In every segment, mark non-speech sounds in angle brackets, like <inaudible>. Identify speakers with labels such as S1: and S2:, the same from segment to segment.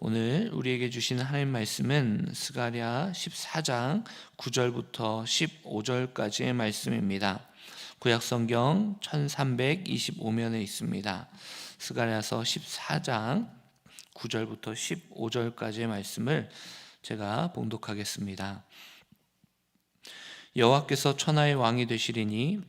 S1: 오늘 우리에게 주시는 하나님 말씀은 스가랴 14장 9절부터 15절까지의 말씀입니다. 구약 성경 1325면에 있습니다. 스가랴서 14장 9절부터 15절까지의 말씀을 제가 봉독하겠습니다. 여호와께서 천하의 왕이 되시리니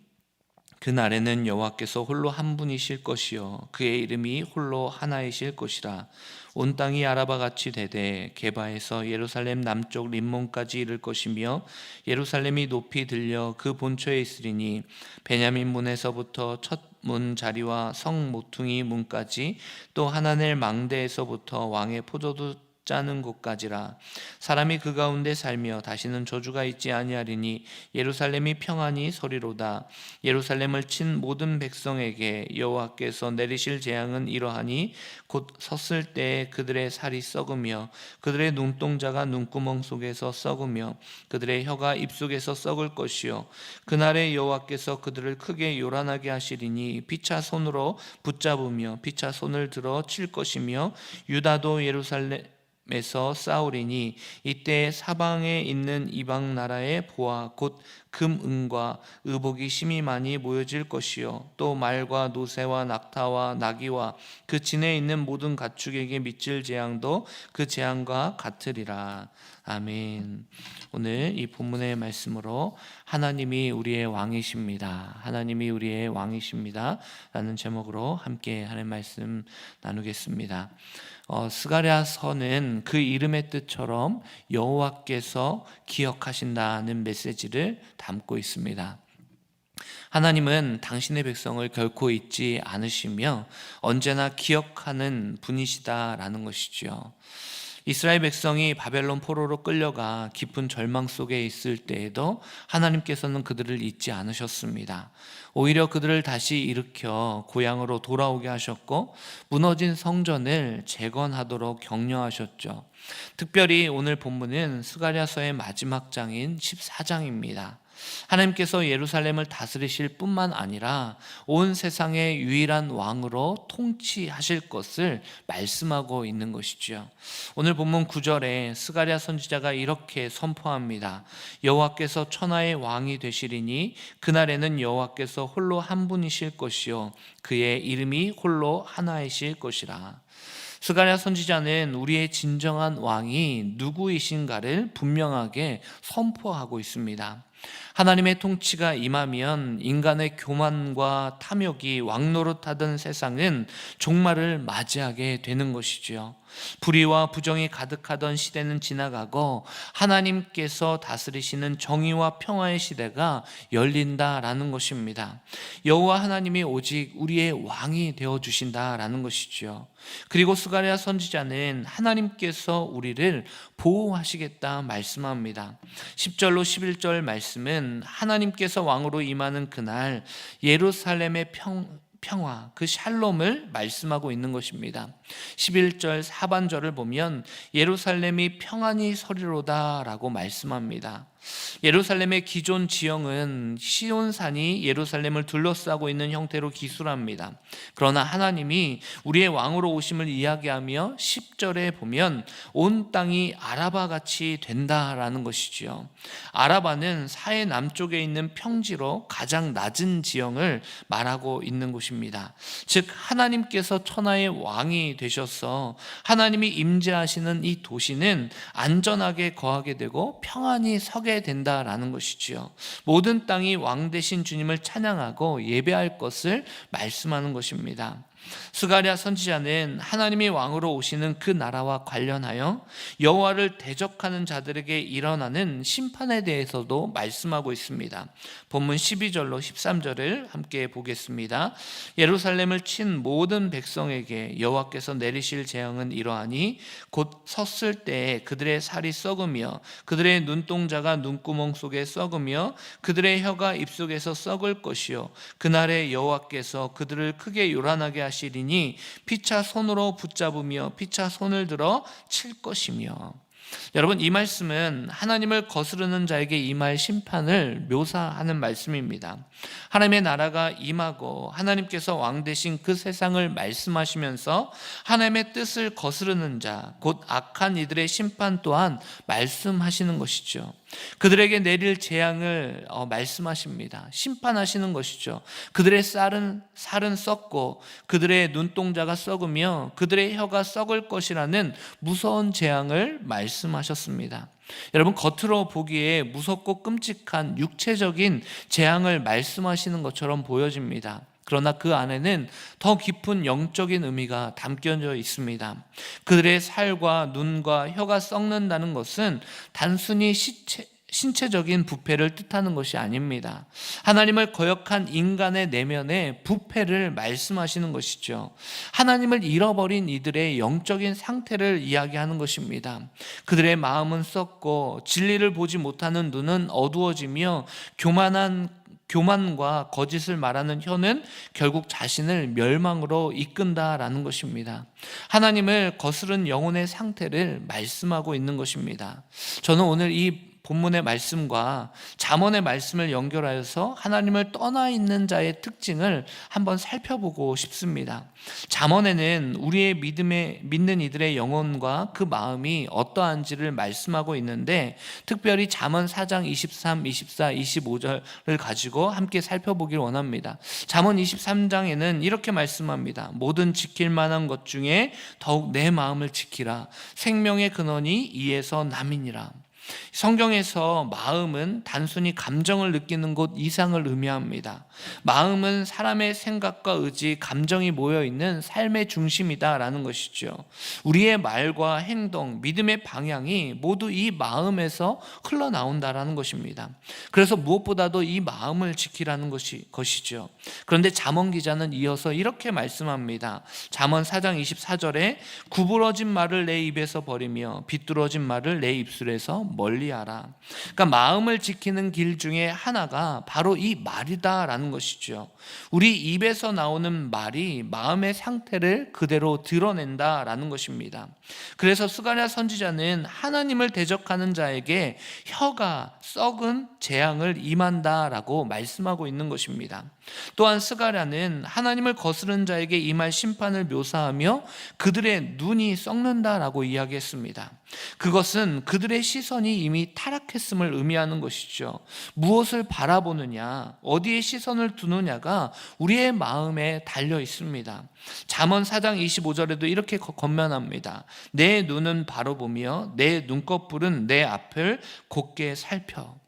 S1: 그날에는 여호와께서 홀로 한 분이실 것이요. 그의 이름이 홀로 하나이실 것이라. 온 땅이 아라바 같이 되되 게바에서 예루살렘 남쪽 림몬까지 이를 것이며 예루살렘이 높이 들려 그 본초에 있으리니 베냐민 문에서부터 첫 문 자리와 성 모퉁이 문까지 또 하나넬 망대에서부터 왕의 포도도 짜는 곳까지라. 사람이 그 가운데 살며 다시는 저주가 있지 아니하리니 예루살렘이 평안히 서리로다. 예루살렘을 친 모든 백성에게 여호와께서 내리실 재앙은 이러하니 곧 섰을 때 그들의 살이 썩으며 그들의 눈동자가 눈구멍 속에서 썩으며 그들의 혀가 입속에서 썩을 것이요. 그날에 여호와께서 그들을 크게 요란하게 하시리니 피차 손으로 붙잡으며 피차 손을 들어 칠 것이며 유다도 예루살렘 에서 싸우리니 이때 사방에 있는 이방 나라의 보화 곧 금은과 의복이 심히 많이 모여질 것이요 또 말과 노새와 낙타와 나귀와 그 진에 있는 모든 가축에게 미칠 재앙도 그 재앙과 같으리라 아멘. 오늘 이 본문의 말씀으로 하나님이 우리의 왕이십니다. 하나님이 우리의 왕이십니다. 라는 제목으로 함께 하는 말씀 나누겠습니다. 어, 스가랴 서는 그 이름의 뜻처럼 여호와께서 기억하신다는 메시지를 담고 있습니다. 하나님은 당신의 백성을 결코 잊지 않으시며 언제나 기억하는 분이시다라는 것이죠. 이스라엘 백성이 바벨론 포로로 끌려가 깊은 절망 속에 있을 때에도 하나님께서는 그들을 잊지 않으셨습니다. 오히려 그들을 다시 일으켜 고향으로 돌아오게 하셨고 무너진 성전을 재건하도록 격려하셨죠. 특별히 오늘 본문은 스가랴서의 마지막 장인 14장입니다. 하나님께서 예루살렘을 다스리실 뿐만 아니라 온 세상의 유일한 왕으로 통치하실 것을 말씀하고 있는 것이지요. 오늘 본문 9절에 스가랴 선지자가 이렇게 선포합니다. 여호와께서 천하의 왕이 되시리니 그날에는 여호와께서 홀로 한 분이실 것이요 그의 이름이 홀로 하나이실 것이라. 스가랴 선지자는 우리의 진정한 왕이 누구이신가를 분명하게 선포하고 있습니다. 하나님의 통치가 임하면 인간의 교만과 탐욕이 왕노릇하던 세상은 종말을 맞이하게 되는 것이지요. 불의와 부정이 가득하던 시대는 지나가고 하나님께서 다스리시는 정의와 평화의 시대가 열린다라는 것입니다. 여호와 하나님이 오직 우리의 왕이 되어 주신다라는 것이지요. 그리고 스가랴 선지자는 하나님께서 우리를 보호하시겠다 말씀합니다. 10절로 11절 말씀은 하나님께서 왕으로 임하는 그날 예루살렘의 평 평화, 그 샬롬을 말씀하고 있는 것입니다. 11절 하반절을 보면 예루살렘이 평안히 서리로다라고 말씀합니다. 예루살렘의 기존 지형은 시온산이 예루살렘을 둘러싸고 있는 형태로 기술합니다. 그러나 하나님이 우리의 왕으로 오심을 이야기하며 10절에 보면 온 땅이 아라바 같이 된다라는 것이지요. 아라바는 사해 남쪽에 있는 평지로 가장 낮은 지형을 말하고 있는 곳입니다. 즉 하나님께서 천하의 왕이 되셔서 하나님이 임재하시는 이 도시는 안전하게 거하게 되고 평안히 서게 된다라는 것이지요. 모든 땅이 왕 대신 주님을 찬양하고 예배할 것을 말씀하는 것입니다. 스가랴 선지자는 하나님이 왕으로 오시는 그 나라와 관련하여 여호와를 대적하는 자들에게 일어나는 심판에 대해서도 말씀하고 있습니다. 본문 12절로 13절을 함께 보겠습니다. 예루살렘을 친 모든 백성에게 여호와께서 내리실 재앙은 이러하니 곧 섰을 때 그들의 살이 썩으며 그들의 눈동자가 눈구멍 속에 썩으며 그들의 혀가 입속에서 썩을 것이요 그날에 여호와께서 그들을 크게 요란하게 하시리니 피차 손으로 붙잡으며 피차 손을 들어 칠 것이며 여러분 이 말씀은 하나님을 거스르는 자에게 임할 심판을 묘사하는 말씀입니다. 하나님의 나라가 임하고 하나님께서 왕 되신 그 세상을 말씀하시면서 하나님의 뜻을 거스르는 자, 곧 악한 이들의 심판 또한 말씀하시는 것이죠. 그들에게 내릴 재앙을 어, 말씀하십니다. 심판하시는 것이죠. 그들의 쌀은 살은 썩고 그들의 눈동자가 썩으며 그들의 혀가 썩을 것이라는 무서운 재앙을 말씀하셨습니다. 여러분 겉으로 보기에 무섭고 끔찍한 육체적인 재앙을 말씀하시는 것처럼 보여집니다. 그러나 그 안에는 더 깊은 영적인 의미가 담겨져 있습니다. 그들의 살과 눈과 혀가 썩는다는 것은 단순히 시체, 신체적인 부패를 뜻하는 것이 아닙니다. 하나님을 거역한 인간의 내면의 부패를 말씀하시는 것이죠. 하나님을 잃어버린 이들의 영적인 상태를 이야기하는 것입니다. 그들의 마음은 썩고 진리를 보지 못하는 눈은 어두워지며 교만한 교만과 거짓을 말하는 혀는 결국 자신을 멸망으로 이끈다라는 것입니다. 하나님을 거스른 영혼의 상태를 말씀하고 있는 것입니다. 저는 오늘 이 본문의 말씀과 잠언의 말씀을 연결하여서 하나님을 떠나 있는 자의 특징을 한번 살펴보고 싶습니다. 잠언에는 우리의 믿음에 믿는 이들의 영혼과 그 마음이 어떠한지를 말씀하고 있는데 특별히 잠언 4장 23, 24, 25절을 가지고 함께 살펴보길 원합니다. 잠언 23장에는 이렇게 말씀합니다. 모든 지킬 만한 것 중에 더욱 내 마음을 지키라. 생명의 근원이 이에서 남이니라. 성경에서 마음은 단순히 감정을 느끼는 곳 이상을 의미합니다. 마음은 사람의 생각과 의지, 감정이 모여 있는 삶의 중심이다라는 것이죠. 우리의 말과 행동, 믿음의 방향이 모두 이 마음에서 흘러나온다라는 것입니다. 그래서 무엇보다도 이 마음을 지키라는 것이 것이죠. 그런데 잠언 기자는 이어서 이렇게 말씀합니다. 잠언 4장 24절에 구부러진 말을 내 입에서 버리며 비뚤어진 말을 내 입술에서 멀리하라. 그러니까 마음을 지키는 길 중에 하나가 바로 이 말이다라는 것이죠. 우리 입에서 나오는 말이 마음의 상태를 그대로 드러낸다라는 것입니다. 그래서 스가랴 선지자는 하나님을 대적하는 자에게 혀가 썩은 재앙을 임한다라고 말씀하고 있는 것입니다. 또한 스가랴는 하나님을 거스른 자에게 임할 심판을 묘사하며 그들의 눈이 썩는다라고 이야기했습니다. 그것은 그들의 시선이 이미 타락했음을 의미하는 것이죠. 무엇을 바라보느냐, 어디에 시선을 두느냐가 우리의 마음에 달려 있습니다. 잠언 4장 25절에도 이렇게 건면합니다. 내 눈은 바로 보며 내 눈꺼풀은 내 앞을 곧게 살펴.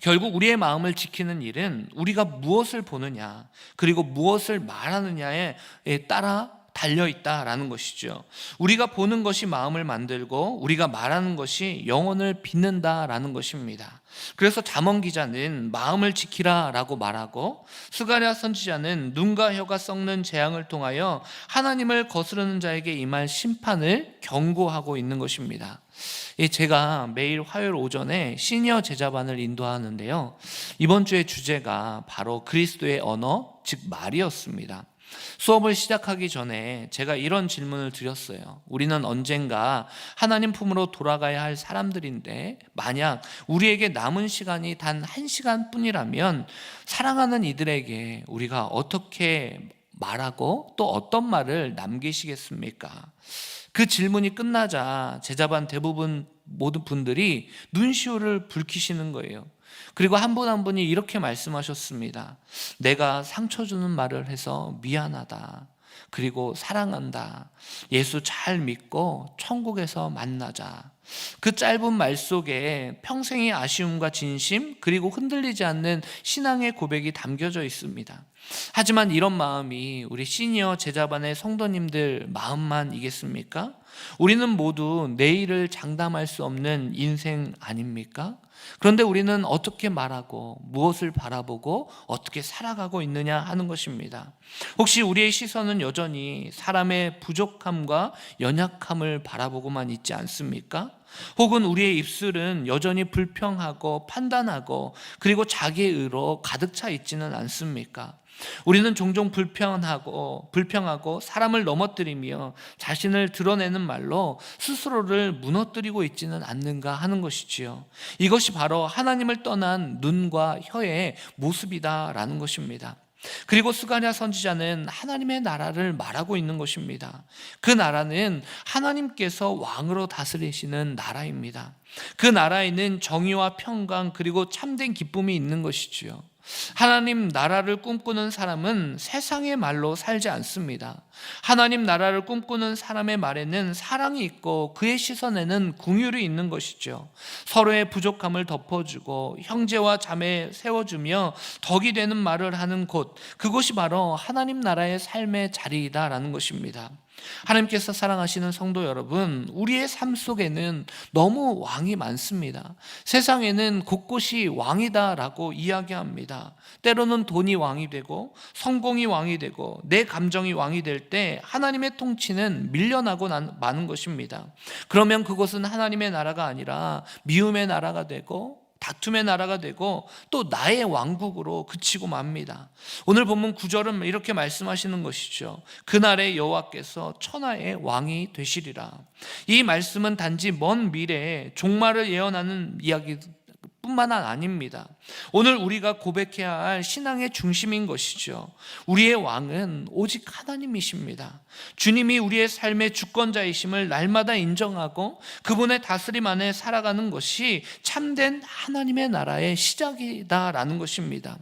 S1: 결국 우리의 마음을 지키는 일은 우리가 무엇을 보느냐, 그리고 무엇을 말하느냐에 따라 달려 있다라는 것이죠. 우리가 보는 것이 마음을 만들고 우리가 말하는 것이 영혼을 빚는다라는 것입니다. 그래서 잠언 기자는 마음을 지키라라고 말하고 스가랴 선지자는 눈과 혀가 썩는 재앙을 통하여 하나님을 거스르는 자에게 임할 심판을 경고하고 있는 것입니다. 제가 매일 화요일 오전에 시니어 제자반을 인도하는데요. 이번 주의 주제가 바로 그리스도의 언어, 즉 말이었습니다. 수업을 시작하기 전에 제가 이런 질문을 드렸어요. 우리는 언젠가 하나님 품으로 돌아가야 할 사람들인데, 만약 우리에게 남은 시간이 단 한 시간 뿐이라면, 사랑하는 이들에게 우리가 어떻게 말하고 또 어떤 말을 남기시겠습니까? 그 질문이 끝나자 제자반 대부분 모든 분들이 눈시울을 붉히시는 거예요. 그리고 한 분한 분이 이렇게 말씀하셨습니다. 내가 상처 주는 말을 해서 미안하다. 그리고 사랑한다. 예수 잘 믿고 천국에서 만나자. 그 짧은 말 속에 평생의 아쉬움과 진심, 그리고 흔들리지 않는 신앙의 고백이 담겨져 있습니다. 하지만 이런 마음이 우리 시니어 제자반의 성도님들 마음만 이겠습니까? 우리는 모두 내일을 장담할 수 없는 인생 아닙니까? 그런데 우리는 어떻게 말하고 무엇을 바라보고 어떻게 살아가고 있느냐 하는 것입니다. 혹시 우리의 시선은 여전히 사람의 부족함과 연약함을 바라보고만 있지 않습니까? 혹은 우리의 입술은 여전히 불평하고 판단하고 그리고 자기의 의로 가득 차 있지는 않습니까? 우리는 종종 불평하고 불평하고 사람을 넘어뜨리며 자신을 드러내는 말로 스스로를 무너뜨리고 있지는 않는가 하는 것이지요. 이것이 바로 하나님을 떠난 눈과 혀의 모습이다라는 것입니다. 그리고 스가랴 선지자는 하나님의 나라를 말하고 있는 것입니다. 그 나라는 하나님께서 왕으로 다스리시는 나라입니다. 그 나라에는 정의와 평강 그리고 참된 기쁨이 있는 것이지요. 하나님 나라를 꿈꾸는 사람은 세상의 말로 살지 않습니다. 하나님 나라를 꿈꾸는 사람의 말에는 사랑이 있고 그의 시선에는 궁율이 있는 것이죠. 서로의 부족함을 덮어주고 형제와 자매 세워주며 덕이 되는 말을 하는 곳, 그곳이 바로 하나님 나라의 삶의 자리이다라는 것입니다. 하나님께서 사랑하시는 성도 여러분, 우리의 삶 속에는 너무 왕이 많습니다. 세상에는 곳곳이 왕이다라고 이야기합니다. 때로는 돈이 왕이 되고, 성공이 왕이 되고, 내 감정이 왕이 될 때 하나님의 통치는 밀려나고 마는 것입니다. 그러면 그것은 하나님의 나라가 아니라 미움의 나라가 되고, 다툼의 나라가 되고 또 나의 왕국으로 그치고 맙니다. 오늘 본문 9절은 이렇게 말씀하시는 것이죠. 그날에 여호와께서 천하의 왕이 되시리라. 이 말씀은 단지 먼 미래에 종말을 예언하는 이야기 뿐만 아닙니다. 오늘 우리가 고백해야 할 신앙의 중심인 것이죠. 우리의 왕은 오직 하나님이십니다. 주님이 우리의 삶의 주권자이심을 날마다 인정하고 그분의 다스림 안에 살아가는 것이 참된 하나님의 나라의 시작이다라는 것입니다.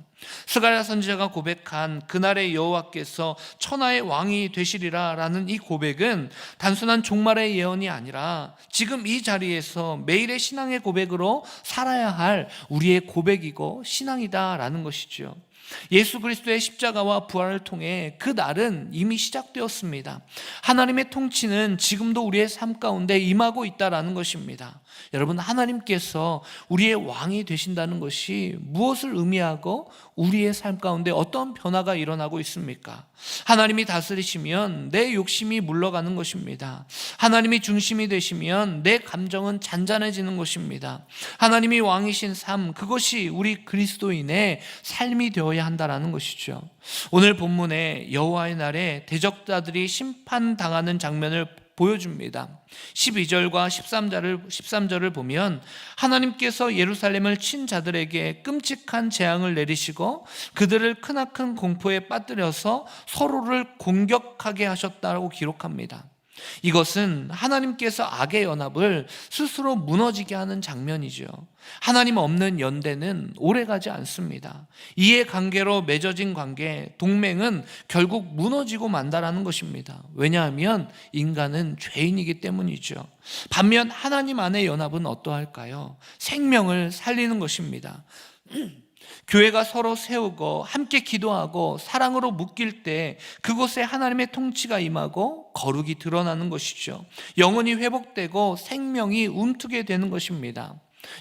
S1: 스가랴 선지자가 고백한 그날의 여호와께서 천하의 왕이 되시리라라는 이 고백은 단순한 종말의 예언이 아니라 지금 이 자리에서 매일의 신앙의 고백으로 살아야 할 우리의 고백이고 신앙이다라는 것이죠. 예수 그리스도의 십자가와 부활을 통해 그 날은 이미 시작되었습니다. 하나님의 통치는 지금도 우리의 삶 가운데 임하고 있다라는 것입니다. 여러분 하나님께서 우리의 왕이 되신다는 것이 무엇을 의미하고 우리의 삶 가운데 어떤 변화가 일어나고 있습니까? 하나님이 다스리시면 내 욕심이 물러가는 것입니다. 하나님이 중심이 되시면 내 감정은 잔잔해지는 것입니다. 하나님이 왕이신 삶 그것이 우리 그리스도인의 삶이 되어야 한다라는 것이죠. 오늘 본문에 여호와의 날에 대적자들이 심판당하는 장면을 보여줍니다. 12절과 13절을 13절을 보면 하나님께서 예루살렘을 친 자들에게 끔찍한 재앙을 내리시고 그들을 크나큰 공포에 빠뜨려서 서로를 공격하게 하셨다고 기록합니다. 이것은 하나님께서 악의 연합을 스스로 무너지게 하는 장면이죠. 하나님 없는 연대는 오래가지 않습니다. 이해 관계로 맺어진 관계, 동맹은 결국 무너지고 만다라는 것입니다. 왜냐하면 인간은 죄인이기 때문이죠. 반면 하나님 안의 연합은 어떠할까요? 생명을 살리는 것입니다. <clears throat> 교회가 서로 세우고 함께 기도하고 사랑으로 묶일 때 그곳에 하나님의 통치가 임하고 거룩이 드러나는 것이죠. 영혼이 회복되고 생명이 움트게 되는 것입니다.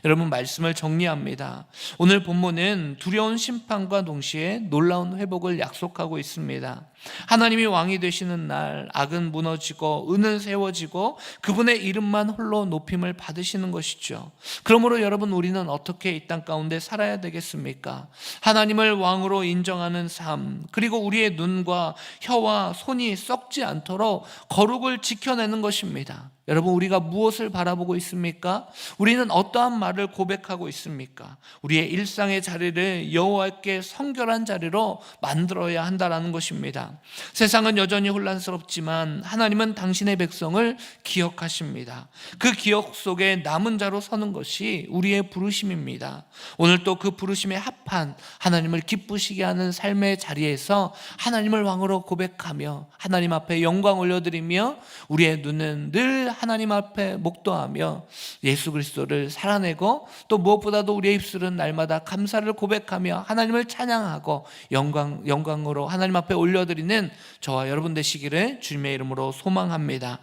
S1: 여러분 말씀을 정리합니다. 오늘 본문은 두려운 심판과 동시에 놀라운 회복을 약속하고 있습니다. 하나님이 왕이 되시는 날 악은 무너지고 은은 세워지고 그분의 이름만 홀로 높임을 받으시는 것이죠. 그러므로 여러분 우리는 어떻게 이 땅 가운데 살아야 되겠습니까? 하나님을 왕으로 인정하는 삶 그리고 우리의 눈과 혀와 손이 썩지 않도록 거룩을 지켜내는 것입니다. 여러분 우리가 무엇을 바라보고 있습니까? 우리는 어떠한 말을 고백하고 있습니까? 우리의 일상의 자리를 여호와께 성결한 자리로 만들어야 한다라는 것입니다. 세상은 여전히 혼란스럽지만 하나님은 당신의 백성을 기억하십니다. 그 기억 속에 남은 자로 서는 것이 우리의 부르심입니다. 오늘 또 그 부르심에 합한 하나님을 기쁘시게 하는 삶의 자리에서 하나님을 왕으로 고백하며 하나님 앞에 영광 올려드리며 우리의 눈은 늘 하나님 앞에 목도하며 예수 그리스도를 살아내고 또 무엇보다도 우리의 입술은 날마다 감사를 고백하며 하나님을 찬양하고 영광 영광으로 하나님 앞에 올려 드리는 저와 여러분 되시기를 주님의 이름으로 소망합니다.